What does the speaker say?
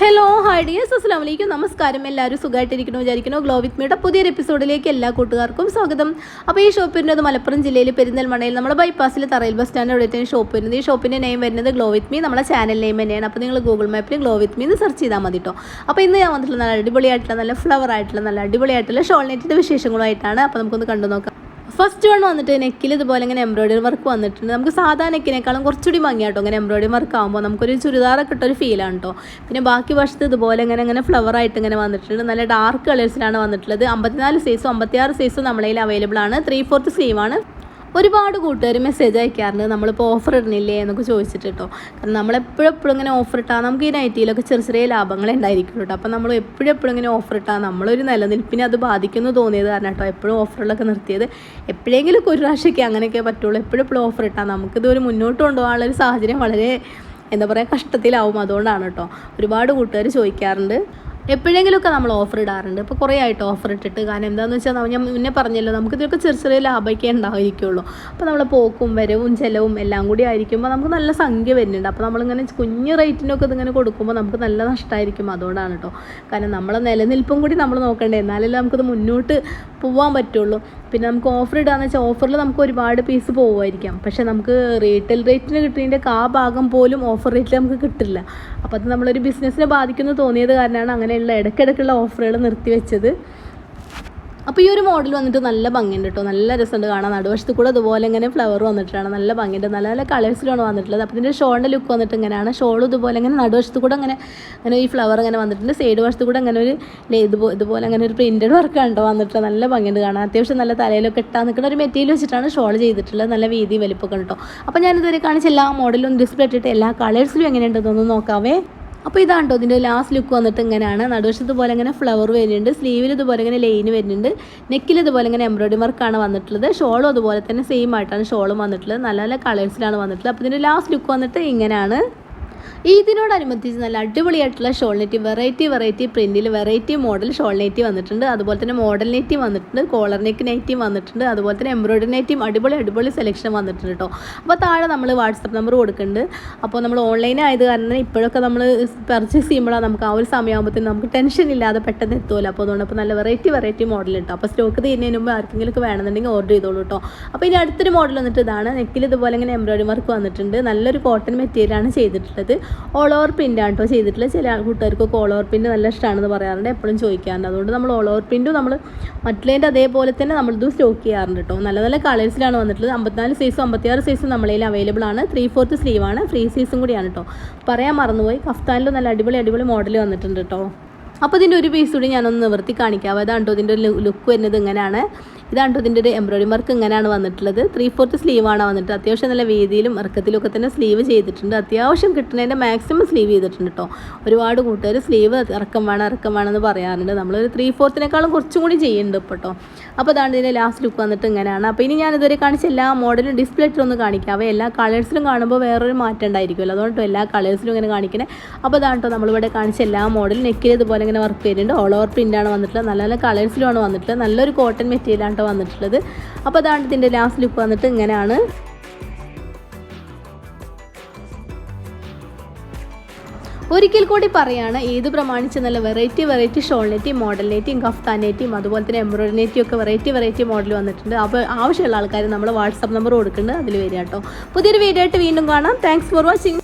Hello hi dears അസ്സാം വലൈക്കും നമസ്കാരം എല്ലാവരും സുഖമായിട്ടിരിക്കണോ വിചാരിക്കണോ ഗ്ലോ വിത്ത് മീയുടെ പുതിയൊരു എപ്പിസോഡിലേക്ക് എല്ലാ കൂട്ടുകാർക്കും സ്വാഗതം. അപ്പോൾ ഈ ഷോപ്പ് വരുന്നത് മലപ്പുറം ജില്ലയിൽ പെരിന്തൽമണ്ണയിൽ നമ്മുടെ ബൈപ്പാസിൽ തറയിൽ ബസ് സ്റ്റാൻഡ് അവിടെയാണ് ഷോപ്പ് വരുന്നത്. ഈ ഷോപ്പിന്റെ നെയിം വരുന്നത് ഗ്ലോ വിത്ത് മീ നമ്മുടെ ചാനൽ നെയിം തന്നെയാണ്. അപ്പോൾ നിങ്ങൾ ഗൂഗിൾ മാപ്പിൽ ഗ്ലോ വിത്ത് മീ എന്ന് സെർച്ച് ചെയ്താൽ മതി കേട്ടോ അപ്പോൾ ഇന്ന് ഞാൻ വന്നിട്ടുള്ള നല്ല അടിപൊളിയായിട്ടുള്ള നല്ല ഫ്ലവർ ആയിട്ടുള്ള നല്ല അടിപൊളിയായിട്ടുള്ള ഷോൾ നെറ്റിന്റെ വിശേഷങ്ങളുമായിട്ടാണ്. അപ്പോൾ നമുക്കൊന്ന് കണ്ടു നോക്കാം ഫസ്റ്റ് വൺ വന്നിട്ട് നെക്കിൽ ഇതുപോലെ ഇങ്ങനെ എംബ്രോയിഡറി വർക്ക് വന്നിട്ടുണ്ട്. നമുക്ക് സാധാ നെക്കിനേക്കാളും കുറച്ചുകൂടി ഭംഗിയാട്ടോ ഇങ്ങനെ എംബ്രോയിഡറി വർക്ക് ആകുമ്പോൾ നമുക്കൊരു ചുരിദാറൊക്കെ ഇട്ടൊരു ഫീലാണ് കേട്ടോ പിന്നെ ബാക്കി വശത്ത് ഇതുപോലെ ഇങ്ങനെ ഇങ്ങനെ ഫ്ലവർ ആയിട്ട് ഇങ്ങനെ വന്നിട്ടുണ്ട്. നല്ല ഡാർക്ക് കളേഴ്സിലാണ് വന്നിട്ടുള്ളത്. അമ്പത്തിനാല് സൈസും അമ്പത്തിയാറ് സൈസും നമ്മളതിൽ അവൈലബിൾ ആണ്. ത്രീ ഫോർത്ത് സ്ലീവാണ് ഒരുപാട് കൂട്ടുകാർ മെസ്സേജ് അയക്കാറുണ്ട്. നമ്മളിപ്പോൾ ഓഫർ ഇടുന്നില്ലേ എന്നൊക്കെ ചോദിച്ചിട്ട് കേട്ടോ കാരണം നമ്മൾ എപ്പോഴും ഇങ്ങനെ ഓഫർ ഇട്ടാൽ നമുക്ക് ഈ നൈറ്റിയിലൊക്കെ ചെറിയ ചെറിയ ലാഭങ്ങൾ ഉണ്ടായിരിക്കും കേട്ടോ അപ്പോൾ നമ്മൾ എപ്പോഴും എപ്പോഴും ഇങ്ങനെ ഓഫർ ഇട്ടാൽ നമ്മളൊരു നിലനിൽപ്പിനെ അത് ബാധിക്കുന്നു തോന്നിയത് കാരണം കേട്ടോ എപ്പോഴും ഓഫറുകളൊക്കെ നിർത്തിയത്. എപ്പോഴെങ്കിലും ഒരു പ്രാവശ്യമൊക്കെ അങ്ങനെയൊക്കെ പറ്റുള്ളൂ. എപ്പോഴും എപ്പോഴും ഓഫർ ഇട്ടാൽ നമുക്കിത് ഒരു മുന്നോട്ട് കൊണ്ടുപോകാനുള്ള ഒരു സാഹചര്യം വളരെ എന്താ പറയുക കഷ്ടത്തിലാവും. അതുകൊണ്ടാണ് കേട്ടോ ഒരുപാട് കൂട്ടുകാർ ചോദിക്കാറുണ്ട്. എപ്പോഴെങ്കിലുമൊക്കെ നമ്മൾ ഓഫർ ഇടാറുണ്ട്. ഇപ്പോൾ കുറേ ആയിട്ട് ഓഫർ ഇട്ടിട്ട് കാരണം എന്താണെന്ന് വെച്ചാൽ ഞാൻ മുന്നേ പറഞ്ഞല്ലോ നമുക്ക് ഇതൊക്കെ ചെറിയ ചെറിയ ലാഭമൊക്കെ ഉണ്ടായിരിക്കുള്ളൂ. അപ്പോൾ നമ്മൾ പോക്കും വരവും ചിലവും എല്ലാം കൂടി ആയിരിക്കുമ്പോൾ നമുക്ക് നല്ല സംഖ്യ വരുന്നുണ്ട്. അപ്പോൾ നമ്മളിങ്ങനെ കുഞ്ഞ് റേറ്റിനൊക്കെ ഇതിങ്ങനെ കൊടുക്കുമ്പോൾ നമുക്ക് നല്ല നഷ്ടമായിരിക്കും അതുകൊണ്ടാണ് കേട്ടോ കാരണം നമ്മളെ നിലനിൽപ്പും കൂടി നമ്മൾ നോക്കണ്ടേ. എന്നാലല്ലേ നമുക്കത് മുന്നോട്ട് പോകാൻ പറ്റുള്ളൂ. പിന്നെ നമുക്ക് ഓഫർ ഇടാന്ന് വെച്ചാൽ ഓഫറിൽ നമുക്ക് ഒരുപാട് പീസ് പോകുമായിരിക്കാം പക്ഷെ നമുക്ക് റീറ്റെയിൽ റേറ്റിന് കിട്ടുന്നതിന്റെ ആ ഭാഗം പോലും ഓഫർ റേറ്റിൽ നമുക്ക് കിട്ടില്ല. അപ്പോൾ അത് നമ്മളൊരു ബിസിനസ്സിനെ ബാധിക്കുന്നു തോന്നിയത് കാരണമാണ് അങ്ങനെയുള്ള ഇടയ്ക്കിടയ്ക്കുള്ള ഓഫറുകൾ നിർത്തി നിർത്തിവെച്ചത് അപ്പോൾ ഈ ഒരു മോഡൽ വന്നിട്ട് നല്ല ഭംഗിയുണ്ട് കേട്ടോ നല്ല രസമുണ്ട് കാണാൻ. നടുവശത്ത് കൂടെ അതുപോലെ ഇങ്ങനെ ഫ്ലവർ വന്നിട്ടാണ്. നല്ല ഭംഗിയുണ്ട്. നല്ല നല്ല കളേഴ്സിലാണ് വന്നിട്ടുള്ളത്. അപ്പോൾ ഇതിന്റെ ഷോളിന്റെ ലുക്ക് വന്നിട്ട് ഇങ്ങനെയാണ്. ഷോൾ ഇതുപോലെ ഇങ്ങനെ നടുവശത്ത് കൂടെ അങ്ങനെ അങ്ങനെ ഈ ഫ്ലവർ ഇങ്ങനെ വന്നിട്ടുണ്ട്. സൈഡ് വശത്ത് കൂടെ അങ്ങനെ ഒരു ഇതുപോലെ ഇതുപോലെ അങ്ങനെ ഒരു പ്രിന്റഡ് വർക്ക് ഉണ്ടോ വന്നിട്ട് നല്ല ഭംഗിയുണ്ട് കാണാൻ. അത്യാവശ്യം നല്ല തലയിലൊക്കെ ഇട്ടാൽ നിൽക്കുന്ന ഒരു മെറ്റീരിയൽ വെച്ചിട്ടാണ് ഷോൾ ചെയ്തിട്ടുള്ളത്. നല്ല വീതി വലിപ്പമൊക്കെ കേട്ടോ അപ്പോൾ ഞാനിതുവരെ കാണിച്ച എല്ലാ മോഡലും ഡിസ്പ്ലേ ഇട്ടിട്ട് എല്ലാ കളേഴ്സിലും എങ്ങനെയുണ്ടെന്നൊന്ന് നോക്കാവേ. അപ്പോൾ ഇതാണ് കേട്ടോ ഇതിന്റെ ലാസ്റ്റ് ലുക്ക് വന്നിട്ട് ഇങ്ങനെയാണ്. നടുവശത്ത് പോലെ ഇങ്ങനെ ഫ്ലവർ വരുന്നുണ്ട് സ്ലീവിൽ ഇതുപോലെ ഇങ്ങനെ ലൈൻ വരുന്നുണ്ട് നെക്കിൽ ഇതുപോലെ ഇങ്ങനെ എംബ്രോയിഡറി വർക്കാണ് വന്നിട്ടുള്ളത്. ഷോളും അതുപോലെ തന്നെ സെയിം ആയിട്ടാണ് ഷോളും വന്നിട്ടുള്ളത്. നല്ല നല്ല കളേഴ്സിലാണ് വന്നിട്ടുള്ളത്. അപ്പോൾ ഇതിന്റെ ലാസ്റ്റ് ലുക്ക് വന്നിട്ട് ഇങ്ങനെയാണ്. ഇതിനോടനുബന്ധിച്ച് നല്ല അടിപൊളിയായിട്ടുള്ള ഷോൾ നെറ്റി വെറൈറ്റി വെറൈറ്റി പ്രിന്റിൽ വെറൈറ്റി മോഡൽ ഷോൾ നെറ്റി വന്നിട്ടുണ്ട്. അതുപോലെ തന്നെ മോഡൽ നെറ്റി വന്നിട്ടുണ്ട്. കോളർ നെക്ക് നെറ്റിയും വന്നിട്ടുണ്ട്. അതുപോലെ തന്നെ എംബ്രോയിഡറി നെറ്റിയും അടിപൊളി അടിപൊളി സെലക്ഷൻ വന്നിട്ടുണ്ട് കേട്ടോ അപ്പോൾ താഴെ നമ്മൾ വാട്സപ്പ് നമ്പർ കൊടുക്കുന്നുണ്ട്. അപ്പോൾ നമ്മൾ ഓൺലൈൻ ആയത് കാരണം ഇപ്പോഴൊക്കെ നമ്മൾ പർച്ചേസ് ചെയ്യുമ്പോഴാണ് നമുക്ക് ആ ഒരു സമയമാകുമ്പോഴത്തേനും നമുക്ക് ടെൻഷൻ ഇല്ലാതെ പെട്ടെന്ന് എത്തുമല്ലോ. അപ്പോൾ അതുകൊണ്ട് അപ്പോൾ നല്ല വെറൈറ്റി വെറൈറ്റി മോഡൽ കേട്ടോ അപ്പോൾ സ്റ്റോക്ക് തീരുന്നതിന് മുമ്പ് ആർക്കെങ്കിലും വേണമെന്നുണ്ടെങ്കിൽ ഓർഡർ ചെയ്തോളൂ കേട്ടോ അപ്പോൾ ഇനി അടുത്തൊരു മോഡൽ വന്നിട്ട് ഇതാണ്. നെക്കിൽ ഇതുപോലെ ഇങ്ങനെ എംബ്രോയിഡറി വർക്ക് വന്നിട്ടുണ്ട്. നല്ലൊരു കോട്ടൺ മെറ്റീരിയലാണ് ചെയ്തിട്ടുള്ളത്. ഓൾ ഓവർ ആണ് കേട്ടോ ചെയ്തിട്ടുള്ളത്. ചില കൂട്ടുകാർക്കൊക്കെ ഓൾ ഓവർ പ്രിന്റ് നല്ല ഇഷ്ടമാണെന്ന് പറയാറുണ്ട്. എപ്പോഴും ചോദിക്കാറുണ്ട്. അതുകൊണ്ട് നമ്മൾ ഓൾ ഓവർ പ്രിന്റും നമ്മൾ മറ്റുള്ളതിന്റെ അതേപോലെ തന്നെ നമ്മളിത് സ്റ്റോക്ക് ചെയ്യാറുണ്ട് കേട്ടോ. നല്ല നല്ല കളേഴ്സിലാണ് വന്നിട്ടുള്ളത്. അമ്പത്തിനാല് സൈസും അമ്പത്തിയാറ് സൈസും നമ്മളതിൽ അവൈലബിൾ ആണ്. ത്രീ ഫോർത്ത് സ്ലീവാണ് ഫ്രീ സൈസും കൂടിയാണ് കേട്ടോ. പറയാൻ മറന്നുപോയി. കഫ്താനിലും നല്ല അടിപൊളി അടിപൊളി മോഡൽ വന്നിട്ടുണ്ട് കേട്ടോ. അപ്പോൾ ഇതിന്റെ ഒരു പീസ് കൂടി ഞാനൊന്ന് നിവർത്തി കാണിക്കാം. അതാണ് കേട്ടോ ഇതിന്റെ ഒരു ലുക്ക് വരുന്നത് ഇങ്ങനെയാണ്. ഇതാണ് ഇതിന്റെ ഒരു എംബ്രോയിഡറി വർക്ക് ഇങ്ങനെയാണ് വന്നിട്ടുള്ളത്. ത്രീ ഫോർത്ത് സ്ലീവാണ് വന്നിട്ട് അത്യാവശ്യം നല്ല വീതിയിലും ഇറക്കത്തിലും ഒക്കെ തന്നെ സ്ലീവ് ചെയ്തിട്ടുണ്ട്. അത്യാവശ്യം കിട്ടുന്നതിന്റെ മാക്സിമം സ്ലീവ് ചെയ്തിട്ടുണ്ട് കേട്ടോ ഒരുപാട് കൂട്ടുകാർ സ്ലീവ് ഇറക്കം വേണം ഇറക്കം വേണമെന്ന് പറയാറുണ്ട്. നമ്മളൊരു ത്രീ ഫോർത്തിനേക്കാളും കുറച്ചും കൂടി ചെയ്യുന്നുണ്ട് ഇപ്പോൾ കേട്ടോ അപ്പോൾ അതാണ് ഇതിന്റെ ലാസ്റ്റ് ലുക്ക് വന്നിട്ട് ഇങ്ങനെയാണ്. അപ്പോൾ ഇനി ഞാൻ ഇതുവരെ കാണിച്ച എല്ലാ മോഡലും ഡിസ്പ്ലേ ഇട്ടൊന്ന് അവ എല്ലാ കളേഴ്സിലും കാണുമ്പോൾ വേറൊരു മാറ്റം ഉണ്ടായിരിക്കുമല്ലോ. അതുകൊണ്ട് എല്ലാ കളേഴ്സിലും ഇങ്ങനെ കാണിക്കണേ. അപ്പോൾ അതാണ് കേട്ടോ നമ്മളിവിടെ കാണിച്ച എല്ലാ മോഡലും നെക്കിൽ ഇതുപോലെ ഇങ്ങനെ വർക്ക് ചെയ്തിട്ടുണ്ട് ഓൾ ഓവർ പ്രിന്റാണ് വന്നിട്ടുള്ളത്. നല്ല നല്ല കളേഴ്സിലുമാണ് വന്നിട്ടുള്ളത്. നല്ലൊരു കോട്ടൺ മെറ്റീരിയലാണ് കേട്ടോ വന്നിട്ടുള്ളത്. അപ്പോൾ അതാണ് ഇതിന്റെ ലാസ്റ്റ് ലുക്ക് വന്നിട്ട് ഇങ്ങനെയാണ്. ഒരിക്കൽ കൂടി പറയാണ് ഏത് പ്രമാണിച്ച് നല്ല വെറൈറ്റി വെറൈറ്റി ഷോൾ നെറ്റിയും മോഡൽ നെറ്റിയും കഫ്താൻ നെറ്റിയും അതുപോലെ തന്നെ എംബ്രോയിഡറി നെറ്റിയും ഒക്കെ വെറൈറ്റി വെറൈറ്റി മോഡൽ വന്നിട്ടുണ്ട്. അപ്പോൾ ആവശ്യമുള്ള ആൾക്കാർ നമ്മൾ വാട്സപ്പ് നമ്പർ കൊടുക്കുന്നുണ്ട് അതിൽ വരിക കേട്ടോ. പുതിയൊരു വീഡിയോ ആയിട്ട് വീണ്ടും കാണാം. Thanks for watching